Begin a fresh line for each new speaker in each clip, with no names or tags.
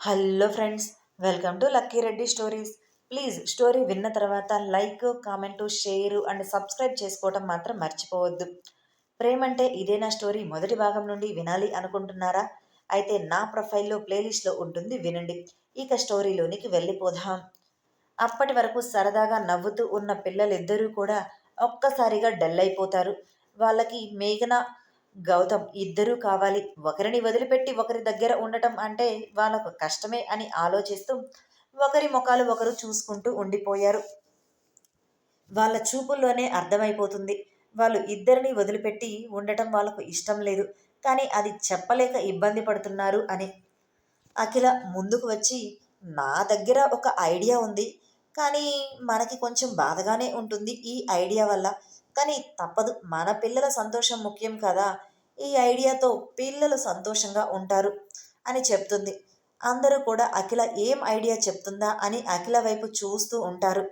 Hello friends welcome to Lucky Reddy stories. Please story విన్న తర్వాత like comment share and subscribe చేసుకోవటం మాత్రం మర్చిపోవద్దు. ప్రేమంటే ఇదే నా స్టోరీ మొదటి భాగం నుండి వినాలి అనుకుంటున్నారా? అయితే నా ప్రొఫైల్లో ప్లేలిస్ట్లో ఉంటుంది వినండి. ఇక స్టోరీలోనికి వెళ్ళిపోదాం. అప్పటి వరకు సరదాగా నవ్వుతూ ఉన్న పిల్లలిద్దరూ కూడా ఒక్కసారిగా డల్ అయిపోతారు. వాళ్ళకి మేఘన గౌతమ్ ఇద్దరూ కావాలి. ఒకరిని వదిలిపెట్టి ఒకరి దగ్గర ఉండటం అంటే వాళ్ళకు కష్టమే అని ఆలోచిస్తూ ఒకరి ముఖాలు ఒకరు చూసుకుంటూ ఉండిపోయారు. వాళ్ళ చూపుల్లోనే అర్థమైపోతుంది. వాళ్ళు ఇద్దరిని వదిలిపెట్టి ఉండటం వాళ్ళకు ఇష్టం లేదు. కానీ అది చెప్పలేక ఇబ్బంది పడుతున్నారు అని. అఖిల ముందుకు వచ్చి నా దగ్గర ఒక ఐడియా ఉంది. కానీ మనకి కొంచెం బాధగానే ఉంటుంది ఈ ఐడియా వల్ల. కానీ తప్పదు. మన పిల్లల సంతోషం ముఖ్యం కదా. ఈ ఐడియాతో పిల్లలు సంతోషంగా ఉంటారు అని చెప్తుంది. అందరూ కూడా అఖిల ఏం ఐడియా చెప్తుందా అని అఖిల వైపు చూస్తూ ఉంటారు.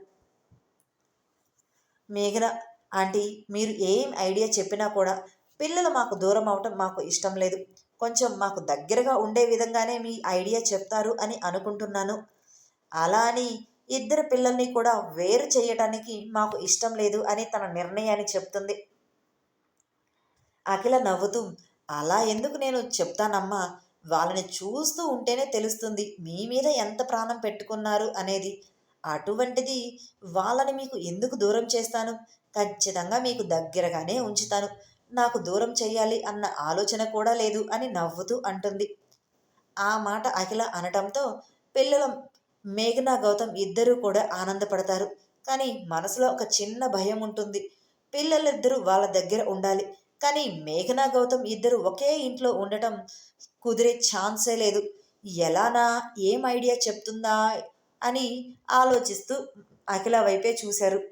మేఘన ఆంటీ మీరు ఏం ఐడియా చెప్పినా కూడా పిల్లలు మాకు దూరం అవటం మాకు ఇష్టం లేదు. కొంచెం మాకు దగ్గరగా ఉండే విధంగానే మీ ఐడియా చెప్తారు అని అనుకుంటున్నాను. అలా అని ఇద్దరు పిల్లల్ని కూడా వేరు చేయటానికి మాకు ఇష్టం లేదు అని తన నిర్ణయాన్ని చెప్తుంది. అఖిల నవ్వుతూ అలా ఎందుకు నేను చెప్తానమ్మా? వాళ్ళని చూస్తూ ఉంటేనే తెలుస్తుంది మీ మీద ఎంత ప్రాణం పెట్టుకున్నారు అనేది. అటువంటిది వాళ్ళని మీకు ఎందుకు దూరం చేస్తాను? ఖచ్చితంగా మీకు దగ్గరగానే ఉంచుతాను. నాకు దూరం చేయాలి అన్న ఆలోచన కూడా లేదు అని నవ్వుతూ అంటుంది. ఆ మాట అఖిల అనటంతో పిల్లల మేఘనా గౌతమ్ ఇద్దరూ కూడా ఆనందపడతారు. కానీ మనసులో ఒక చిన్న భయం ఉంటుంది. పిల్లలిద్దరూ వాళ్ళ దగ్గర ఉండాలి. కానీ మేఘనా గౌతమ్ ఇద్దరు ఒకే ఇంట్లో ఉండటం కుదిరే ఛాన్సే లేదు. ఎలానా ఏం ఐడియా చెప్తుందా అని ఆలోచిస్తూ అఖిల వైపే చూశారు.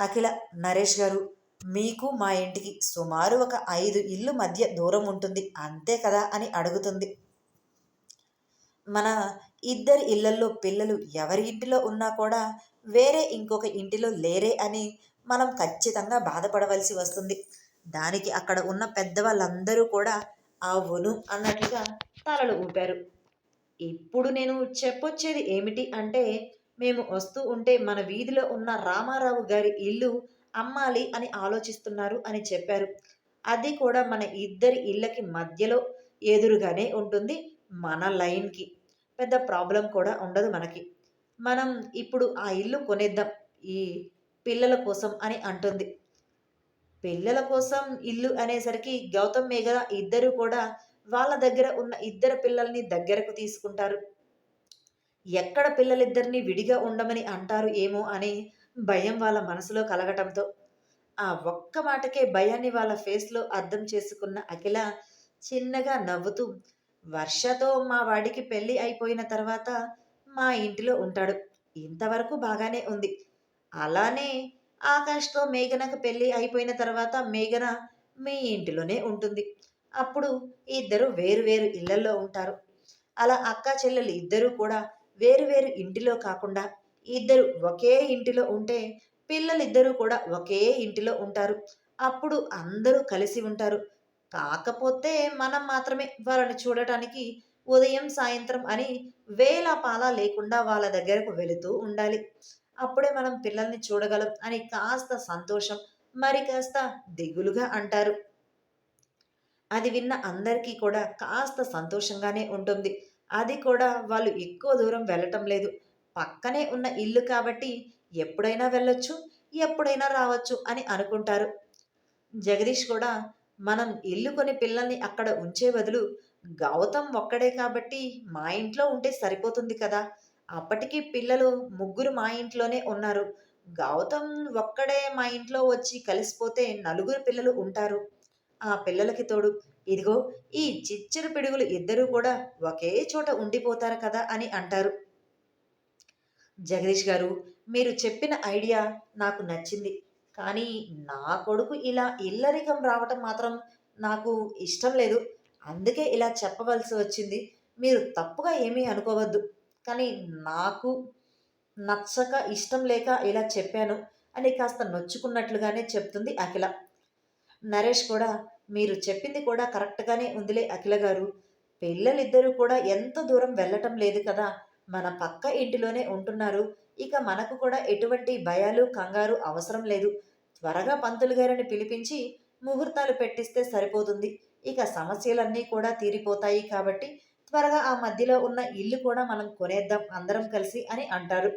అఖిల నరేష్ గారు మీకు మా ఇంటికి సుమారు ఒక ఐదు ఇల్లు మధ్య దూరం ఉంటుంది. అంతే కదా? అని అడుగుతుంది. మన ఇద్దరి ఇళ్ళల్లో పిల్లలు ఎవరి ఇంటిలో ఉన్నా కూడా వేరే ఇంకొక ఇంటిలో లేరే అని మనం ఖచ్చితంగా బాధపడవలసి వస్తుంది. దానికి అక్కడ ఉన్న పెద్దవాళ్ళందరూ కూడా అవును అన్నట్లుగా తలలు ఊపారు. ఇప్పుడు నేను చెప్పొచ్చేది ఏమిటి అంటే మేము వస్తూ ఉంటే మన వీధిలో ఉన్న రామారావు గారి ఇల్లు అమ్మాలి అని ఆలోచిస్తున్నారు అని చెప్పారు. అది కూడా మన ఇద్దరి ఇళ్ళకి మధ్యలో ఎదురుగానే ఉంటుంది మన లైన్కి. పెద్ద ప్రాబ్లం కూడా ఉండదు మనకి. మనం ఇప్పుడు ఆ ఇల్లు కొనేద్దాం ఈ పిల్లల కోసం అని అంటుంది. పిల్లల కోసం ఇల్లు అనేసరికి గౌతమ్ మేఘల ఇద్దరు కూడా వాళ్ళ దగ్గర ఉన్న ఇద్దరు పిల్లల్ని దగ్గరకు తీసుకుంటారు. ఎక్కడ పిల్లలిద్దరిని విడిగా ఉండమని అంటారు ఏమో అని భయం వాళ్ళ మనసులో కలగటంతో. ఆ ఒక్క మాటకే భయాన్ని వాళ్ళ ఫేస్లో అర్థం చేసుకున్న అఖిల చిన్నగా నవ్వుతూ వర్షతో మా వాడికి పెళ్ళి అయిపోయిన తర్వాత మా ఇంటిలో ఉంటాడు. ఇంతవరకు బాగానే ఉంది. అలానే ఆకాష్తో మేఘనకు పెళ్ళి అయిపోయిన తర్వాత మేఘన మీ ఇంటిలోనే ఉంటుంది. అప్పుడు ఇద్దరు వేరు వేరు ఇళ్ళలో ఉంటారు. అలా అక్క చెల్లెలు ఇద్దరూ కూడా వేరు వేరు ఇంటిలో కాకుండా ఇద్దరు ఒకే ఇంటిలో ఉంటే పిల్లలిద్దరూ కూడా ఒకే ఇంటిలో ఉంటారు. అప్పుడు అందరూ కలిసి ఉంటారు. కాకపోతే మనం మాత్రమే వాళ్ళని చూడటానికి ఉదయం సాయంత్రం అని వేల పాల లేకుండా వాళ్ళ దగ్గరకు వెళుతూ ఉండాలి. అప్పుడే మనం పిల్లల్ని చూడగలం అని కాస్త సంతోషం మరి కాస్త దిగులుగా అంటారు. అది విన్న అందరికీ కూడా కాస్త సంతోషంగానే ఉంటుంది. అది కూడా వాళ్ళు ఎక్కువ దూరం వెళ్ళటం లేదు. పక్కనే ఉన్న ఇల్లు కాబట్టి ఎప్పుడైనా వెళ్ళొచ్చు ఎప్పుడైనా రావచ్చు అని అనుకుంటారు. జగదీష్ కూడా మనం ఇల్లు కొని పిల్లల్ని అక్కడ ఉంచే బదులు గౌతమ్ ఒక్కడే కాబట్టి మా ఇంట్లో ఉంటే సరిపోతుంది కదా. అప్పటికి పిల్లలు ముగ్గురు మా ఇంట్లోనే ఉన్నారు. గౌతమ్ ఒక్కడే మా ఇంట్లో వచ్చి కలిసిపోతే నలుగురు పిల్లలు ఉంటారు. ఆ పిల్లలకి తోడు ఇదిగో ఈ చిచ్చరు పిడుగులు ఇద్దరూ కూడా ఒకే చోట ఉండిపోతారు కదా అని అంటారు. జగదీష్ గారు మీరు చెప్పిన ఐడియా నాకు నచ్చింది. కానీ నా కొడుకు ఇలా ఇల్లరికం రావటం మాత్రం నాకు ఇష్టం లేదు. అందుకే ఇలా చెప్పవలసి వచ్చింది. మీరు తప్పుగా ఏమీ అనుకోవద్దు. కానీ నాకు నచ్చక ఇష్టం లేక ఇలా చెప్పాను అని కాస్త నొచ్చుకున్నట్లుగానే చెప్తుంది అఖిల. నరేష్ కూడా మీరు చెప్పింది కూడా కరెక్ట్గానే ఉందిలే అఖిల గారు. పిల్లలిద్దరూ కూడా ఎంత దూరం వెళ్ళటం లేదు కదా? మన పక్క ఇంటిలోనే ఉంటున్నారు. ఇక మనకు కూడా ఎటువంటి భయాలు కంగారు అవసరం లేదు. త్వరగా పంతులు గారిని పిలిపించి ముహూర్తాలు పెట్టిస్తే సరిపోతుంది. ఇక సమస్యలన్నీ కూడా తీరిపోతాయి కాబట్టి త్వరగా ఆ మధ్యలో ఉన్న ఇల్లు కూడా మనం కొనేద్దాం అందరం కలిసి అని అంటారు.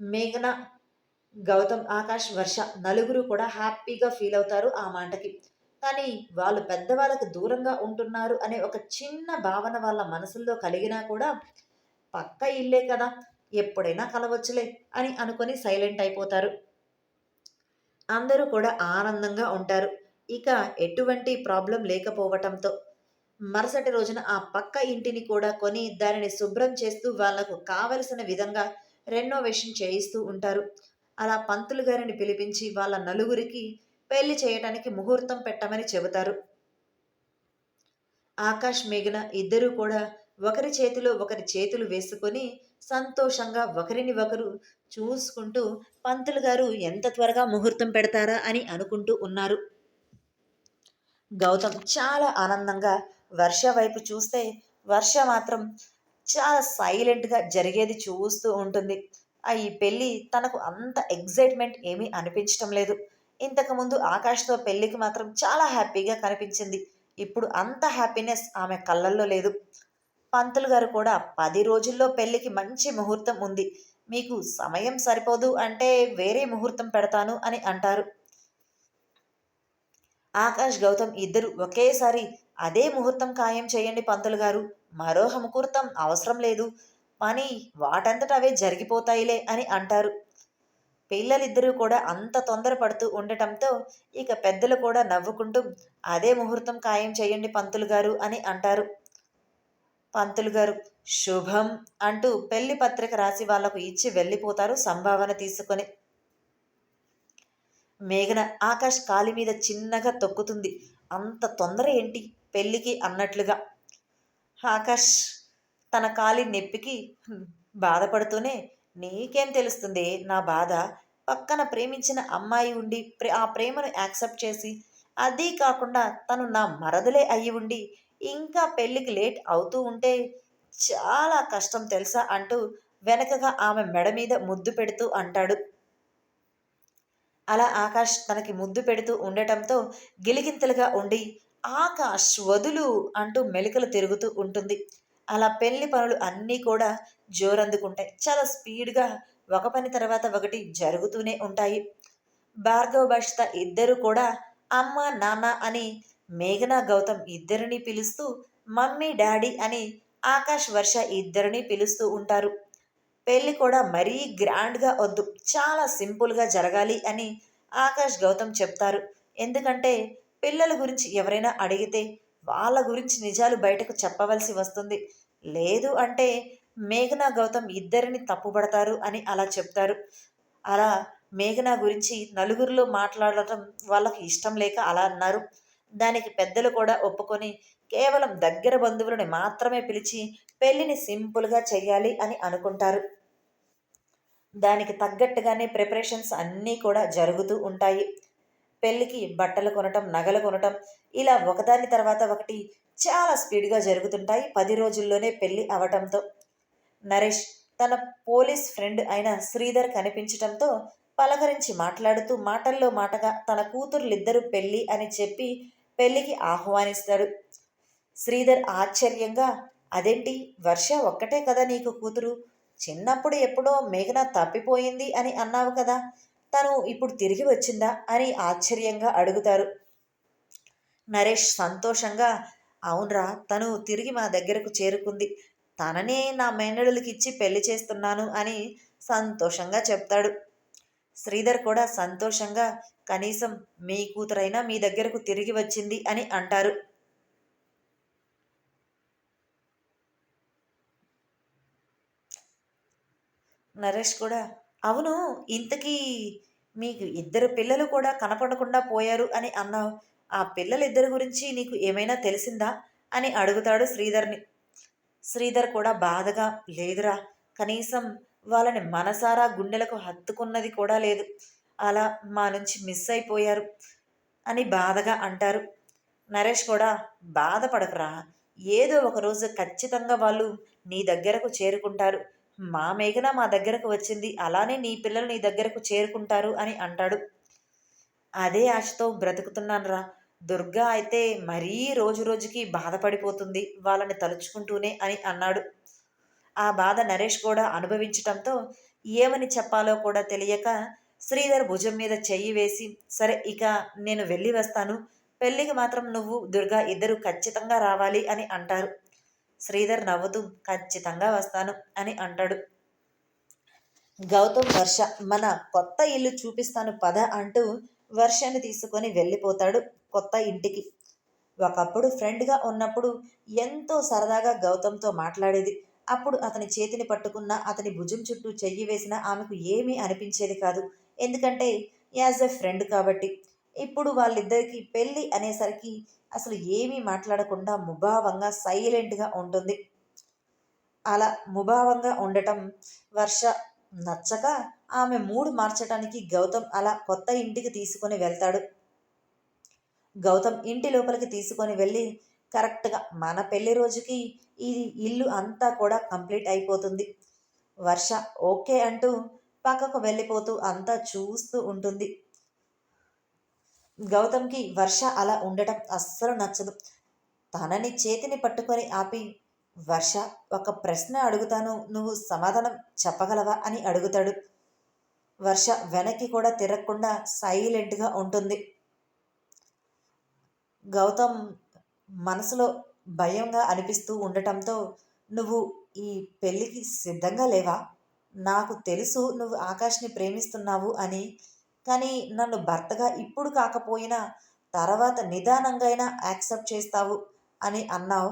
మేఘన గౌతమ్ ఆకాష్ వర్ష నలుగురు కూడా హ్యాపీగా ఫీల్ అవుతారు ఆ మాటకి. కానీ వాళ్ళు పెద్దవాళ్ళకు దూరంగా ఉంటున్నారు అనే ఒక చిన్న భావన వాళ్ళ మనసుల్లో కలిగినా కూడా పక్క ఇల్లే కదా. ఎప్పుడైనా కలవచ్చులే అని అనుకొని సైలెంట్ అయిపోతారు. అందరూ కూడా ఆనందంగా ఉంటారు. ఇక ఎటువంటి ప్రాబ్లం లేకపోవటంతో మరుసటి రోజున ఆ పక్క ఇంటిని కూడా కొని దానిని శుభ్రం చేస్తూ వాళ్ళకు కావలసిన విధంగా రెనోవేషన్ చేయిస్తూ ఉంటారు. అలా పంతులు గారిని పిలిపించి వాళ్ళ నలుగురికి పెళ్ళి చేయటానికి ముహూర్తం పెట్టమని చెబుతారు. ఆకాష్ మేఘన ఇద్దరూ కూడా ఒకరి చేతిలో ఒకరి చేతులు వేసుకొని సంతోషంగా ఒకరిని ఒకరు చూసుకుంటూ పంతులు గారు ఎంత త్వరగా ముహూర్తం పెడతారా అని అనుకుంటూ ఉన్నారు. గౌతమ్ చాలా ఆనందంగా వర్ష వైపు చూస్తే వర్ష మాత్రం చాలా సైలెంట్గా జరిగేది చూస్తూ ఉంటుంది. ఆ ఈ పెళ్ళి తనకు అంత ఎగ్జైట్మెంట్ ఏమీ అనిపించటం లేదు. ఇంతకుముందు ఆకాష్తో పెళ్ళికి మాత్రం చాలా హ్యాపీగా కనిపించింది. ఇప్పుడు అంత హ్యాపీనెస్ ఆమె కళ్ళల్లో లేదు. పంతులు గారు కూడా పది రోజుల్లో పెళ్ళికి మంచి ముహూర్తం ఉంది. మీకు సమయం సరిపోదు అంటే వేరే ముహూర్తం పెడతాను అని అంటారు. ఆకాష్ గౌతమ్ ఇద్దరు ఒకేసారి అదే ముహూర్తం ఖాయం చేయండి పంతులు గారు. మరో ముహూర్తం అవసరం లేదు. పని వాటంతట అవే జరిగిపోతాయిలే అని అంటారు. పిల్లలిద్దరూ కూడా అంత తొందరపడుతూ ఉండటంతో ఇక పెద్దలు కూడా నవ్వుకుంటూ అదే ముహూర్తం ఖాయం చేయండి పంతులు గారు అని అంటారు. పంతులు గారు శుభం అంటూ పెళ్ళి పత్రిక రాసి వాళ్ళకు ఇచ్చి వెళ్ళిపోతారు సంభావన తీసుకొని. మేఘన ఆకాష్ కాలి మీద చిన్నగా తొక్కుతుంది. అంత తొందర ఏంటి? పెళ్ళికి అన్నట్లుగా. ఆకాష్ తన కాలి నొప్పికి బాధపడుతూనే నీకేం తెలుస్తుంది? నా బాధ. పక్కన ప్రేమించిన అమ్మాయి ఉండి ప్రే ఆ ప్రేమను యాక్సెప్ట్ చేసి అదీ కాకుండా తను నా మరదలే అయ్యి ఉండి ఇంకా పెళ్ళికి లేట్ అవుతూ ఉంటే చాలా కష్టం తెలుసా అంటూ వెనకగా ఆమె మెడ మీద ముద్దు పెడుతూ అంటాడు. అలా ఆకాష్ తనకి ముద్దు పెడుతూ ఉండటంతో గిలిగింతలుగా ఉండి ఆకాష్ వదులు అంటూ మెలికలు తిరుగుతూ ఉంటుంది. అలా పెళ్ళి పనులు అన్నీ కూడా జోరందుకుంటాయి. చాలా స్పీడ్గా ఒక పని తర్వాత ఒకటి జరుగుతూనే ఉంటాయి. భార్గవ భాషిత ఇద్దరు కూడా అమ్మ నాన్న అని మేఘనా గౌతమ్ ఇద్దరిని పిలుస్తూ మమ్మీ డాడీ అని ఆకాష్ వర్ష ఇద్దరిని పిలుస్తూ ఉంటారు. పెళ్ళి కూడా మరీ గ్రాండ్గా వద్దు చాలా సింపుల్గా జరగాలి అని ఆకాష్ గౌతమ్ చెప్తారు. ఎందుకంటే పిల్లల గురించి ఎవరైనా అడిగితే వాళ్ళ గురించి నిజాలు బయటకు చెప్పవలసి వస్తుంది. లేదు అంటే మేఘనా గౌతమ్ ఇద్దరిని తప్పుబడతారు అని అలా చెప్తారు. అలా మేఘనా గురించి నలుగురిలో మాట్లాడటం వాళ్ళకి ఇష్టం లేక అలా అన్నారు. దానికి పెద్దలు కూడా ఒప్పుకొని కేవలం దగ్గర బంధువులని మాత్రమే పిలిచి పెళ్ళిని సింపుల్గా చెయ్యాలి అని అనుకుంటారు. దానికి తగ్గట్టుగానే ప్రిపరేషన్స్ అన్నీ కూడా జరుగుతూ ఉంటాయి. పెళ్ళికి బట్టలు కొనటం నగలు కొనటం ఇలా ఒకదాని తర్వాత ఒకటి చాలా స్పీడ్గా జరుగుతుంటాయి పది రోజుల్లోనే పెళ్ళి అవటంతో. నరేష్ తన పోలీస్ ఫ్రెండ్ అయిన శ్రీధర్ కనిపించటంతో పలకరించి మాట్లాడుతూ మాటల్లో మాటగా తన కూతుర్లిద్దరూ పెళ్ళి అని చెప్పి పెళ్ళికి ఆహ్వానిస్తాడు శ్రీధర్ ఆశ్చర్యంగా అదేంటి? వర్ష ఒక్కటే కదా నీకు కూతురు? చిన్నప్పుడు ఎప్పుడో మేఘన తప్పిపోయింది అని అన్నావు కదా తను ఇప్పుడు తిరిగి వచ్చిందా? అని ఆశ్చర్యంగా అడుగుతారు. నరేష్ సంతోషంగా అవునరా తను తిరిగి మా దగ్గరకు చేరుకుంది. తననే నా మేనడులకి ఇచ్చి పెళ్ళి చేస్తున్నాను అని సంతోషంగా చెప్తాడు. శ్రీధర్ కూడా సంతోషంగా కనీసం మీ కూతురైనా మీ దగ్గరకు తిరిగి వచ్చింది అని అంటారు. నరేష్ కూడా అవును ఇంతకీ మీకు ఇద్దరు పిల్లలు కూడా కనపడకుండా పోయారు అని అన్నావు. ఆ పిల్లలిద్దరి గురించి నీకు ఏమైనా తెలిసిందా? అని అడుగుతాడు శ్రీధర్ని. శ్రీధర్ కూడా బాధగా లేదురా కనీసం వాళ్ళని మనసారా గుండెలకు హత్తుకున్నది కూడా లేదు. అలా మా నుంచి మిస్ అయిపోయారు అని బాధగా అంటారు. నరేష్ కూడా బాధపడకురా. ఏదో ఒక రోజు ఖచ్చితంగా వాళ్ళు నీ దగ్గరకు చేరుకుంటారు. మా మేఘన మా దగ్గరకు వచ్చింది. అలానే నీ పిల్లలు నీ దగ్గరకు చేరుకుంటారు అని అంటాడు. అదే ఆశతో బ్రతుకుతున్నానురా. దుర్గా అయితే మరీ రోజు రోజుకి బాధపడిపోతుంది. వాళ్ళని తలుచుకుంటూనే అని అన్నాడు. ఆ బాధ నరేష్ కూడా అనుభవించటంతో ఏమని చెప్పాలో కూడా తెలియక శ్రీధర్ భుజం మీద చెయ్యి వేసి సరే ఇక నేను వెళ్ళి వస్తాను. పెళ్ళికి మాత్రం నువ్వు దుర్గా ఇద్దరు ఖచ్చితంగా రావాలి అని అంటారు. శ్రీధర్ నవ్వుతూ ఖచ్చితంగా వస్తాను అని అంటాడు. గౌతమ్ వర్ష మన కొత్త ఇల్లు చూపిస్తాను పద అంటూ వర్షాన్ని తీసుకొని వెళ్ళిపోతాడు కొత్త ఇంటికి. ఒకప్పుడు ఫ్రెండ్గా ఉన్నప్పుడు ఎంతో సరదాగా గౌతమ్తో మాట్లాడేది. అప్పుడు అతని చేతిని పట్టుకున్న అతని భుజం చుట్టూ చెయ్యి వేసినా ఆమెకు ఏమీ అనిపించేది కాదు. ఎందుకంటే యాజ్ ఎ ఫ్రెండ్ కాబట్టి. ఇప్పుడు వాళ్ళిద్దరికి పెళ్ళి అనేసరికి అసలు ఏమీ మాట్లాడకుండా ముభావంగా సైలెంట్గా ఉంటుంది. అలా ముభావంగా ఉండటం వర్ష నచ్చక ఆమె మూడు మార్చడానికి గౌతమ్ అలా కొత్త ఇంటికి తీసుకొని వెళ్తాడు. గౌతమ్ ఇంటి లోపలికి తీసుకొని వెళ్ళి కరెక్ట్గా మన పెళ్ళి రోజుకి ఈ ఇల్లు అంతా కూడా కంప్లీట్ అయిపోతుంది. వర్ష ఓకే అంటూ పక్కకు వెళ్ళిపోతూ అంతా చూస్తూ ఉంటుంది. గౌతమ్కి వర్ష అలా ఉండటం అస్సలు నచ్చదు. తనని చేతిని పట్టుకొని ఆపి వర్ష ఒక ప్రశ్న అడుగుతాను. నువ్వు సమాధానం చెప్పగలవా? అని అడుగుతాడు. వర్ష వెనక్కి కూడా తిరగకుండా సైలెంట్గా ఉంటుంది. గౌతమ్ మనసులో భయంగా అనిపిస్తూ ఉండటంతో నువ్వు ఈ పెళ్ళికి సిద్ధంగా లేవా? నాకు తెలుసు నువ్వు ఆకాష్ని ప్రేమిస్తున్నావు అని. కానీ నన్ను భర్తగా ఇప్పుడు కాకపోయినా తర్వాత నిదానంగా అయినా యాక్సెప్ట్ చేస్తావు అని అన్నావు.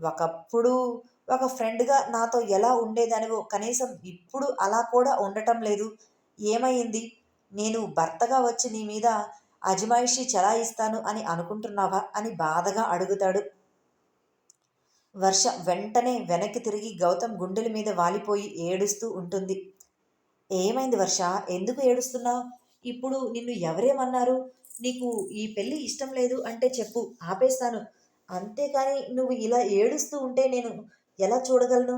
ఒకప్పుడు ఒక ఫ్రెండ్గా నాతో ఎలా ఉండేదానివో కనీసం ఇప్పుడు అలా కూడా ఉండటం లేదు. ఏమైంది? నేను భర్తగా వచ్చి నీ మీద అజమాయిషి చలాయిస్తాను అని అనుకుంటున్నావా అని బాధగా అడుగుతాడు. వర్ష వెంటనే వెనక్కి తిరిగి గౌతమ్ గుండెల మీద వాలిపోయి ఏడుస్తూ ఉంటుంది. ఏమైంది వర్ష? ఎందుకు ఏడుస్తున్నావు? ఇప్పుడు నిన్ను ఎవరేమన్నారు? నీకు ఈ పెళ్ళి ఇష్టం లేదు అంటే చెప్పు ఆపేస్తాను. అంతేకాని నువ్వు ఇలా ఏడుస్తూ ఉంటే నేను ఎలా చూడగలను?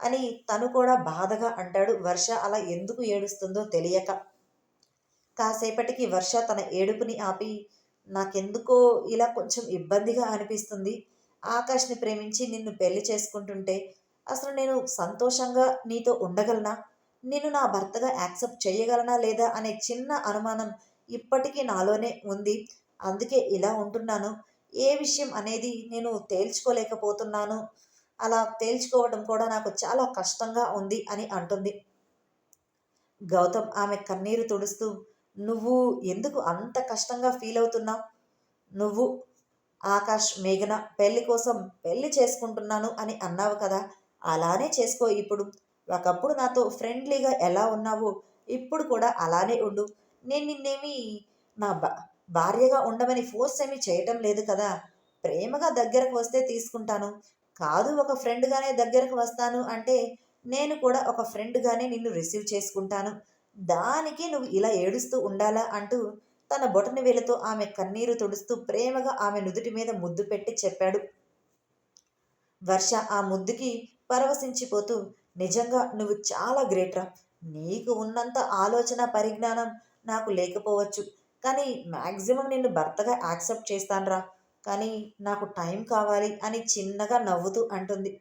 అని తను కూడా బాధగా అంటాడు. వర్ష అలా ఎందుకు ఏడుస్తుందో తెలియక. కాసేపటికి వర్ష తన ఏడుపుని ఆపి నాకెందుకో ఇలా కొంచెం ఇబ్బందిగా అనిపిస్తుంది. ఆకాష్ని ప్రేమించి నిన్ను పెళ్ళి చేసుకుంటుంటే అసలు నేను సంతోషంగా నీతో ఉండగలనా? నేను నా భర్తగా యాక్సెప్ట్ చేయగలనా లేదా అనే చిన్న అనుమానం ఇప్పటికీ నాలోనే ఉంది. అందుకే ఇలా ఉంటున్నాను. ఏ విషయం అనేది నేను తేల్చుకోలేకపోతున్నాను. అలా తేల్చుకోవడం కూడా నాకు చాలా కష్టంగా ఉంది అని అంటుంది. గౌతమ్ ఆమె కన్నీరు తుడుస్తూ నువ్వు ఎందుకు అంత కష్టంగా ఫీల్ అవుతున్నావు? నువ్వు ఆకాష్ మేఘన పెళ్ళి కోసం పెళ్ళి చేసుకుంటున్నాను అని అన్నావు కదా అలానే చేసుకో ఇప్పుడు. ఒకప్పుడు నాతో ఫ్రెండ్లీగా ఎలా ఉన్నావో ఇప్పుడు కూడా అలానే ఉండు. నేను నిన్నేమి నా భార్యగా ఉండమని ఫోర్స్ ఏమీ చేయటం లేదు కదా. ప్రేమగా దగ్గరకు వస్తే తీసుకుంటాను. కాదు ఒక ఫ్రెండ్గానే దగ్గరకు వస్తాను అంటే నేను కూడా ఒక ఫ్రెండ్గానే నిన్ను రిసీవ్ చేసుకుంటాను. దానికి నువ్వు ఇలా ఏడుస్తూ ఉండాలా అంటూ తన బొటని వేలతో ఆమె కన్నీరు తుడుస్తూ ప్రేమగా ఆమె నుదుటి మీద ముద్దు పెట్టి చెప్పాడు. వర్ష ఆ ముద్దుకి పరవశించిపోతూ నిజంగా నువ్వు చాలా గ్రేట్రా. నీకు ఉన్నంత ఆలోచన పరిజ్ఞానం నాకు లేకపోవచ్చు. కానీ మ్యాక్సిమం నిన్ను భర్తగా యాక్సెప్ట్ చేస్తానురా. కానీ నాకు టైం కావాలి అని చిన్నగా నవ్వుతూ అంటుంది.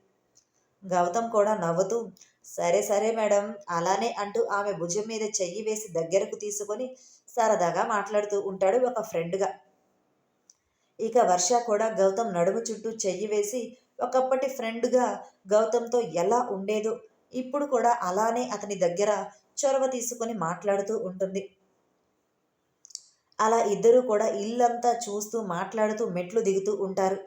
గౌతమ్ కూడా నవ్వుతూ సరే సరే మేడం. అలానే అంటూ ఆమె భుజం మీద చెయ్యి వేసి దగ్గరకు తీసుకొని సరదాగా మాట్లాడుతూ ఉంటాడు ఒక ఫ్రెండ్గా. ఇక వర్ష కూడా గౌతమ్ నడుము చుట్టూ చెయ్యి వేసి ఒకప్పటి ఫ్రెండ్గా గౌతమ్తో ఎలా ఉండేదో ఇప్పుడు కూడా అలానే అతని దగ్గర చొరవ తీసుకొని మాట్లాడుతూ ఉంటుంది. అలా ఇద్దరూ కూడా ఇల్లంతా చూస్తూ మాట్లాడుతూ మెట్లు దిగుతూ ఉంటారు.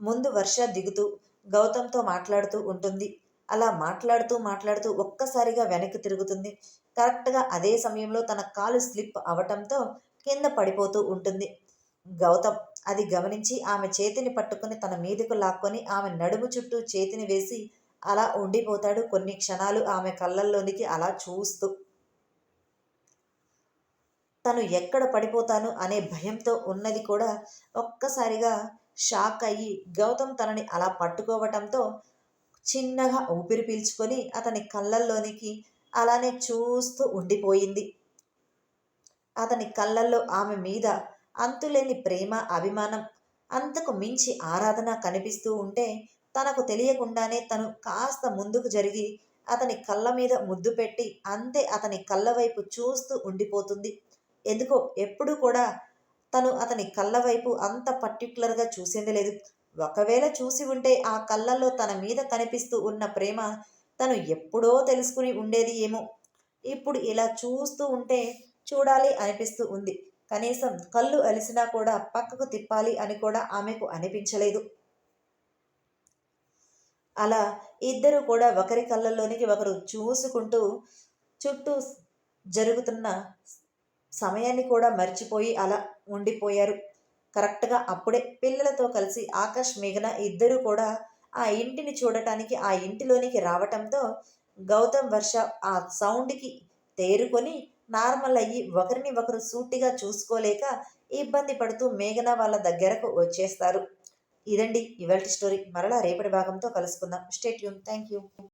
ముందు వర్ష దిగుతూ గౌతమ్తో మాట్లాడుతూ ఉంటుంది. అలా మాట్లాడుతూ మాట్లాడుతూ ఒక్కసారిగా వెనక్కి తిరుగుతుంది. కరెక్ట్గా అదే సమయంలో తన కాలు స్లిప్ అవటంతో కింద పడిపోతూ ఉంటుంది. గౌతమ్ అది గమనించి ఆమె చేతిని పట్టుకుని తన మీదకు లాక్కొని ఆమె నడుము చుట్టూ చేతిని వేసి అలా ఉండిపోతాడు కొన్ని క్షణాలు ఆమె కళ్ళల్లోనికి అలా చూస్తూ. తను ఎక్కడ పడిపోతాను అనే భయంతో ఉన్నది కూడా ఒక్కసారిగా షాక్ అయ్యి గౌతమ్ తనని అలా పట్టుకోవటంతో చిన్నగా ఊపిరి పీల్చుకొని అతని కళ్ళల్లోనికి అలానే చూస్తూ ఉండిపోయింది. అతని కళ్ళల్లో ఆమె మీద అంతులేని ప్రేమ అభిమానం అంతకు మించి ఆరాధన కనిపిస్తూ ఉంటే తనకు తెలియకుండానే తను కాస్త ముందుకు జరిగి అతని కళ్ళ మీద ముద్దు పెట్టి అంతే అతని కళ్ళ వైపు చూస్తూ ఉండిపోతుంది. ఎందుకో ఎప్పుడూ కూడా తను అతని కళ్ళ వైపు అంత పర్టికులర్గా చూసింది లేదు. ఒకవేళ చూసి ఉంటే ఆ కళ్ళల్లో తన మీద కనిపిస్తూ ఉన్న ప్రేమ తను ఎప్పుడో తెలుసుకుని ఉండేది ఏమో. ఇప్పుడు ఇలా చూస్తూ ఉంటే చూడాలి అనిపిస్తూ ఉంది. కనీసం కళ్ళు అలిసినా కూడా పక్కకు తిప్పాలి అని కూడా ఆమెకు అనిపించలేదు. అలా ఇద్దరు కూడా ఒకరి కళ్ళల్లోనికి ఒకరు చూసుకుంటూ చుట్టూ జరుగుతున్న సమయాన్ని కూడా మర్చిపోయి అలా ఉండిపోయారు. కరెక్ట్గా అప్పుడే పిల్లలతో కలిసి ఆకాష్ మేఘన ఇద్దరు కూడా ఆ ఇంటిని చూడటానికి ఆ ఇంటిలోనికి రావటంతో గౌతమ్ వర్ష ఆ సౌండ్కి తేరుకొని నార్మల్ అయ్యి ఒకరిని ఒకరు సూటిగా చూసుకోలేక ఇబ్బంది పడుతూ మేఘన వాళ్ళ దగ్గరకు వచ్చేస్తారు. ఇదండి ఇవాళ స్టోరీ. మరలా రేపటి భాగంతో కలుసుకుందాం. State Yoon. Thank you